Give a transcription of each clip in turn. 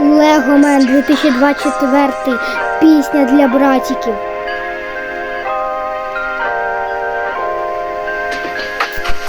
Легомен 2024 пісня для братиків.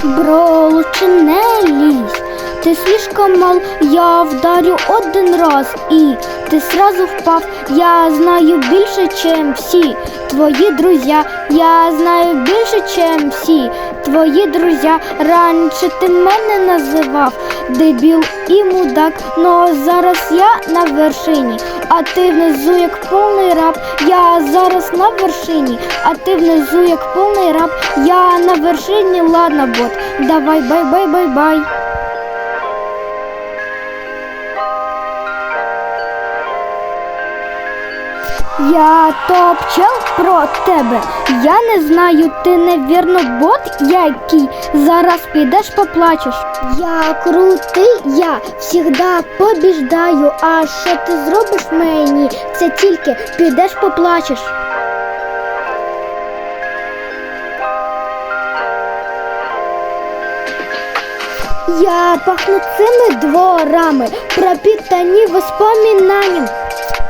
Бро, лучше не лізь. Ты слишком мал, я вдарю один раз і ти сразу впав. Я знаю більше, чем всі твої друзі. Я знаю більше, чем всі твої друзі. Раніше ти мене називав дебіл і мудак, но зараз я на вершині, а ти внизу як повний раб. Я зараз на вершині, а ти внизу як повний раб. Я на вершині, ладно, бот. Давай, бай, бай, бай, бай. Я топчел про тебе. Я не знаю, ти невірно бот який. Зараз підеш поплачеш. Я крутий, я всігда побіждаю. А що ти зробиш мені? Це тільки підеш поплачеш. Я пахну цими дворами, пропитані воспоминанням.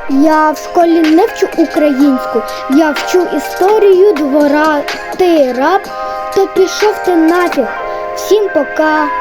Я в школі не вчу українську, я вчу історію двора. Ти раб, то пішов ти нафіг. Всім пока.